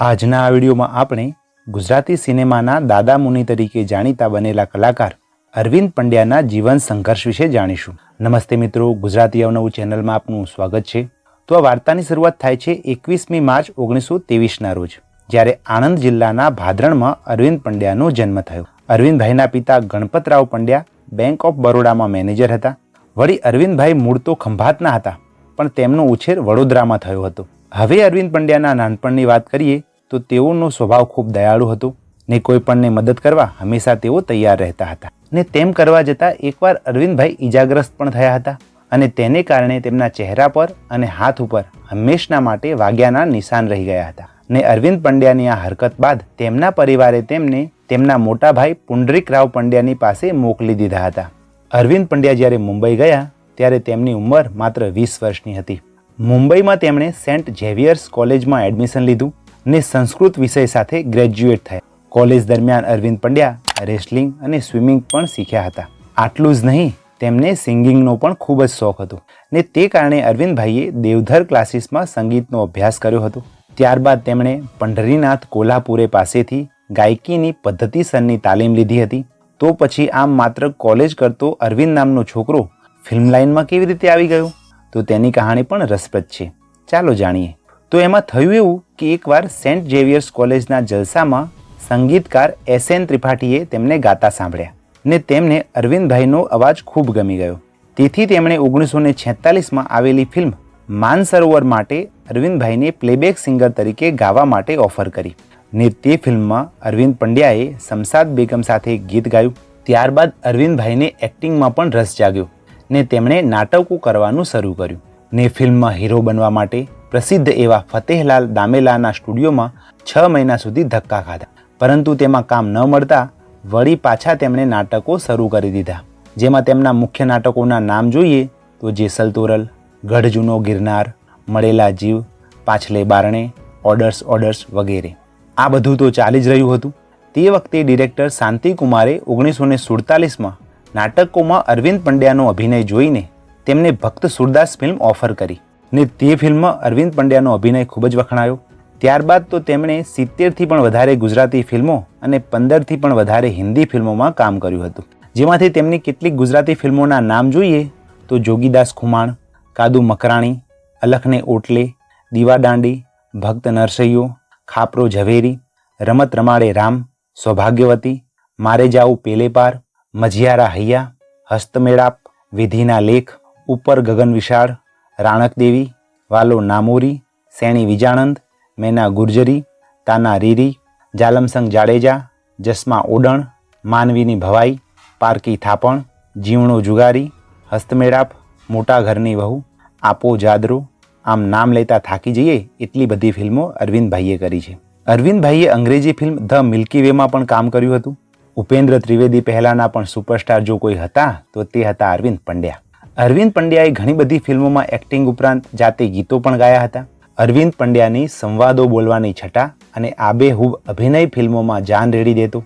આજના આ વિડીયોમાં આપણે ગુજરાતી સિનેમાના દાદા મુનિ તરીકે જાણીતા બનેલા કલાકાર અરવિંદ પંડ્યાના જીવન સંઘર્ષ વિશે જાણીશું. નમસ્તે મિત્રો, ગુજરાતી અવનવું ચેનલમાં આપનું સ્વાગત છે. તો આ વાર્તાની શરૂઆત થાય છે એકવીસમી માર્ચ ઓગણીસો ત્રેવીસના રોજ, જ્યારે આણંદ જિલ્લાના ભાદરણમાં અરવિંદ પંડ્યાનો જન્મ થયો. અરવિંદભાઈના પિતા ગણપતરાવ પંડ્યા બેંક ઓફ બરોડામાં મેનેજર હતા. વળી અરવિંદભાઈ મૂળ તો ખંભાતના હતા, પણ તેમનો ઉછેર વડોદરામાં થયો હતો. હવે અરવિંદ પંડ્યાના નાનપણની વાત કરીએ તો તેઓનો સ્વભાવ ખૂબ દયાળુ હતો ને કોઈપણને મદદ કરવા હંમેશા તેઓ તૈયાર રહેતા હતા. ને તેમ કરવા જતાં એકવાર અરવિંદભાઈ ઈજાગ્રસ્ત પણ થયા હતા અને તેને કારણે તેમના ચહેરા પર અને હાથ ઉપર હંમેશના માટે વાગ્યાના નિશાન રહી ગયા હતા. ને અરવિંદ પંડ્યાની આ હરકત બાદ તેમના પરિવારે તેમને તેમના મોટા ભાઈ પુંડરીક રાવ પંડ્યાની પાસે મોકલી દીધા હતા. અરવિંદ પંડ્યા જ્યારે મુંબઈ ગયા ત્યારે તેમની ઉંમર માત્ર વીસ વર્ષની હતી. મુંબઈમાં તેમણે સેન્ટ ઝેવિયર્સ કોલેજમાં એડમિશન લીધું. ને સંસ્કૃત વિષય સાથે ગ્રેજ્યુએટ થયા. કોલેજ દરમિયાન અરવિંદ પંડ્યા રેસલિંગ અને સ્વિમિંગ પણ શીખ્યા હતા. આટલું જ નહીં, તેમને સિંગિંગનો પણ ખૂબ જ શોખ હતો. ને તે કારણે અરવિંદભાઈએ દેવધર ક્લાસીસમાં સંગીતનો અભ્યાસ કર્યો હતો. ત્યારબાદ તેમણે પંઢરીનાથ કોલ્હાપુરે પાસેથી ગાયકીની પદ્ધતિસરની તાલીમ લીધી હતી. તો પછી આમ માત્ર કોલેજ કરતો અરવિંદ નામનો છોકરો ફિલ્મ લાઇનમાં કેવી રીતે આવી ગયો? તો તેની કહાણી પણ રસપ્રદ છે. ચાલો જાણીએ. તો એમાં થયું એવું કે એકવાર સેન્ટ ઝેવિયર્સ કોલેજના જલસામાં સંગીતકાર એસ એન ત્રિપાઠીએ તેમને ગાતા સાંભળ્યા ને તેમને અરવિંદભાઈનો અવાજ ખૂબ ગમી ગયો. તેથી તેમણે ઓગણીસો ને છેતાલીસમાં આવેલી ફિલ્મ માનસરોવર માટે અરવિંદભાઈને પ્લેબેક સિંગર તરીકે ગાવા માટે ઓફર કરી ને તે ફિલ્મમાં અરવિંદ પંડ્યાએ શમશાદ બેગમ સાથે ગીત ગાયું. ત્યારબાદ અરવિંદભાઈને એક્ટિંગમાં પણ રસ જાગ્યો ને તેમણે નાટકો કરવાનું શરૂ કર્યું ને ફિલ્મમાં હીરો બનવા માટે પ્રસિદ્ધ એવા ફતેહલાલ દામેલાના સ્ટુડિયોમાં છ મહિના સુધી ધક્કા ખાધા. પરંતુ તેમાં કામ ન મળતા વળી પાછા તેમણે નાટકો શરૂ કરી દીધા. જેમાં તેમના મુખ્ય નાટકોના નામ જોઈએ તો જેસલ તોરલ ગઢ જૂનો ગિરનાર, મળેલા જીવ, પાછલે બારણે, ઓર્ડર્સ ઓર્ડર્સ વગેરે. આ બધું તો ચાલી જ રહ્યું હતું. તે વખતે ડિરેક્ટર શાંતિકુમારે ઓગણીસો ને સુડતાલીસમાં નાટકોમાં અરવિંદ પંડ્યાનો અભિનય જોઈને તેમને ભક્ત સુરદાસ ફિલ્મ ઓફર કરી. ને તે ફિલ્મમાં અરવિંદ પંડ્યાનો અભિનય ખૂબ જ વખણાયો. ત્યારબાદ તો તેમણે સિત્તેરથી પણ વધારે ગુજરાતી ફિલ્મો અને પંદરથી પણ વધારે હિન્દી ફિલ્મોમાં કામ કર્યું હતું. જેમાંથી તેમની કેટલીક ગુજરાતી ફિલ્મોના નામ જોઈએ તો જોગીદાસ ખુમાણ, કાદુ મકરાણી, અલખને ઓટલે દીવાદાંડી ભક્ત નરસૈયો, ખાપરો ઝવેરી, રમત રમાડે રામ, સૌભાગ્યવતી, મારે જાવું પેલેપાર મઝિયારા હૈયા, હસ્તમેળાપ, વિધિના લેખ, ઉપર ગગન વિશાળ રાણક દેવી, વાલો નામોરી, સેણી વિજાણંદ, મેના ગુર્જરી, તાના રીરી, જાલમસંગ જાડેજા, જસ્મા ઓડણ, માનવીની ભવાઈ, પારકી થાપણ, જીવણો જુગારી, હસ્તમેળાપ, મોટા ઘરની વહુ, આપો જાદરો, આમ નામ લેતા થાકી જઈએ એટલી બધી ફિલ્મો અરવિંદભાઈએ કરી છે. અરવિંદભાઈએ અંગ્રેજી ફિલ્મ ધ મિલ્કી વેમાં પણ કામ કર્યું હતું. ઉપેન્દ્ર ત્રિવેદી પહેલાના પણ સુપરસ્ટાર જો કોઈ હતા, તો તે હતા અરવિંદ પંડ્યા. અરવિંદ પંડ્યાએ ઘણી બધી ફિલ્મોમાં એક્ટિંગ ઉપરાંત જાતે ગીતો પણ ગાયા હતા. અરવિંદ પંડ્યાની સંવાદો બોલવાની છટા અને આબેહૂબ અભિનય ફિલ્મોમાં જાન રેડી દેતો.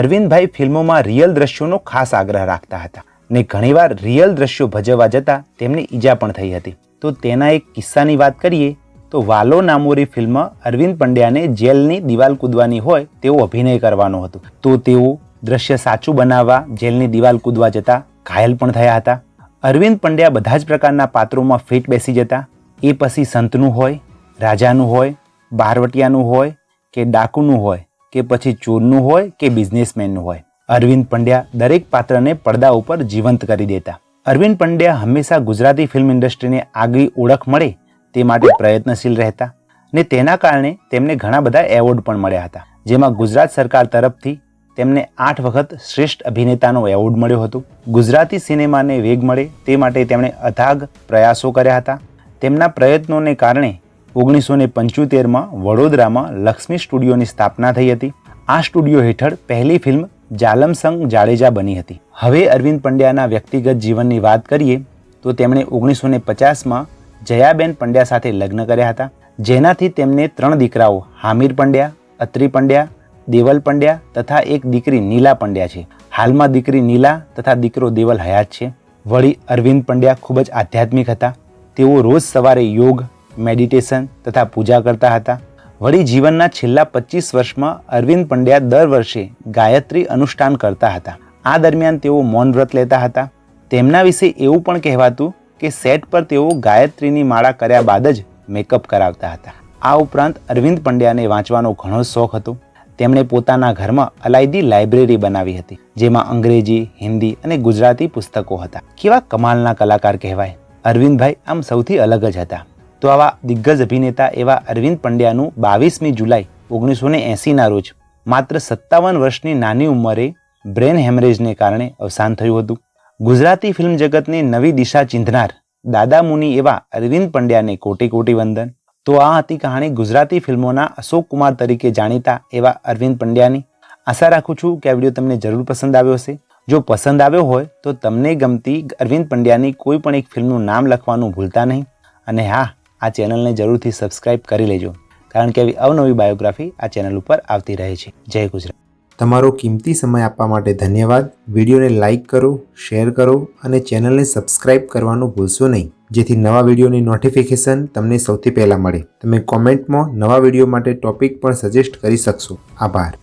અરવિંદભાઈ ફિલ્મોમાં રિયલ દ્રશ્યોનો ખાસ આગ્રહ રાખતા હતા ને ઘણીવાર રિયલ દ્રશ્યો ભજવવા જતાં તેમને ઈજા પણ થઈ હતી. તો તેના એક કિસ્સાની વાત કરીએ તો વાલો નામોરી ફિલ્મ અરવિંદ પંડ્યાને જેલની દિવાલ કૂદવાની હોય તેવો અભિનય કરવાનો હતો. તો તેઓ દ્રશ્ય સાચું બનાવવા જેલની દિવાલ કૂદવા જતા ઘાયલ પણ થયા હતા. અરવિંદ પંડ્યા બધા જ પ્રકારના પાત્રોમાં ફિટ બેસી જતા. એ પછી સંતનું હોય, રાજાનું હોય, બારવટિયાનું હોય, કે ડાકુનું હોય, કે પછી ચોરનું હોય, કે બિઝનેસમેનનું હોય. અરવિંદ પંડ્યા દરેક પાત્રને પડદા ઉપર જીવંત કરી દેતા. અરવિંદ પંડ્યા હંમેશા ગુજરાતી ફિલ્મ ઇન્ડસ્ટ્રીને આગવી ઓળખ મળે તે માટે પ્રયત્નશીલ રહેતા ને તેના કારણે તેમને ઘણા બધા એવોર્ડ પણ મળ્યા હતા. જેમાં ગુજરાત સરકાર તરફથી તેમને આઠ વખત શ્રેષ્ઠ અભિનેતાનો એવોર્ડ મળ્યો હતો. ગુજરાતી સિનેમાને વેગ મળે તે માટે તેમણે અથાગ પ્રયાસો કર્યા હતા. તેમના પ્રયત્નોને કારણે ઓગણીસો ને પંચોતેરમાં વડોદરામાં લક્ષ્મી સ્ટુડિયોની સ્થાપના થઈ હતી. આ સ્ટુડિયો હેઠળ પહેલી ફિલ્મ જાલમસંગ જાડેજા બની હતી. હવે અરવિંદ પંડ્યાના વ્યક્તિગત જીવનની વાત કરીએ, તો તેમણે ઓગણીસો ને પચાસમાં જયાબેન પંડ્યા સાથે લગ્ન કર્યા હતા. જેનાથી તેમને ત્રણ દીકરાઓ, હામીર પંડ્યા, અત્રી પંડ્યા દેવલ પંડ્યા તથા એક દીકરી નીલા પંડ્યા છે. હાલમાં દીકરી નીલા તથા દીકરો દેવલ હયાત છે. વળી અરવિંદ પંડ્યા ખૂબ જ આધ્યાત્મિક હતા. તેઓ રોજ સવારે યોગ, મેડિટેશન તથા પૂજા કરતા હતા. વળી જીવનના છેલ્લા પચીસ વર્ષમાં અરવિંદ પંડ્યા દર વર્ષે ગાયત્રી અનુષ્ઠાન કરતા હતા. આ દરમિયાન તેઓ મૌન વ્રત લેતા હતા. તેમના વિશે એવું પણ કહેવાતું કે સેટ પર તેઓ ગાયત્રીની માળા કર્યા બાદ જ મેકઅપ કરાવતા હતા. આ ઉપરાંત અરવિંદ પંડ્યાને વાંચવાનો ઘણો શોખ હતો. તેમણે પોતાના ઘરમાં અલાયદી લાઇબ્રેરી બનાવી હતી, જેમાં અંગ્રેજી, હિન્દી અને ગુજરાતી પુસ્તકો હતા. કેવા કમાલના કલાકાર કહેવાય? અરવિંદભાઈ આમ સૌથી અલગ જ હતા. તો આવા દિગ્ગજ અભિનેતા એવા અરવિંદ પંડ્યાનું બાવીસમી જુલાઈ ઓગણીસો ને એંસીના રોજ, માત્ર સત્તાવન વર્ષની નાની ઉંમરે બ્રેન હેમરેજને કારણે અવસાન થયું હતું. ગુજરાતી ફિલ્મ જગતને નવી દિશા ચિંધનાર દાદા મુનિ એવા અરવિંદ પંડ્યાને કોટી કોટી વંદન. તો આ હતી કહાણી ગુજરાતી ફિલ્મોના અશોક કુમાર તરીકે જાણીતા એવા અરવિંદ પંડ્યાની. આશા રાખું છું કે આ વીડિયો તમને જરૂર પસંદ આવ્યો હશે. જો પસંદ આવ્યો હોય તો તમને ગમતી અરવિંદ પંડ્યાની કોઈ પણ એક ફિલ્મનું નામ લખવાનું ભૂલતા નહીં. અને હા, આ ચેનલને જરૂરથી સબસ્ક્રાઇબ કરી લેજો. કારણ કે આવી અવનવી બાયોગ્રાફી આ ચેનલ ઉપર આવતી રહે છે. જય ગુજરાત. તમારો કિંમતી સમય આપવા માટે ધન્યવાદ. વિડીયોને લાઇક કરો, શેર કરો અને ચેનલને સબસ્ક્રાઇબ કરવાનું ભૂલશો નહીં. જેથી નવા વિડીયોની નોટિફિકેશન તમને સૌથી પહેલાં મળે. તમે કોમેન્ટમાં નવા વીડિયો માટે ટોપિક પણ સજેસ્ટ કરી શકશો. આભાર.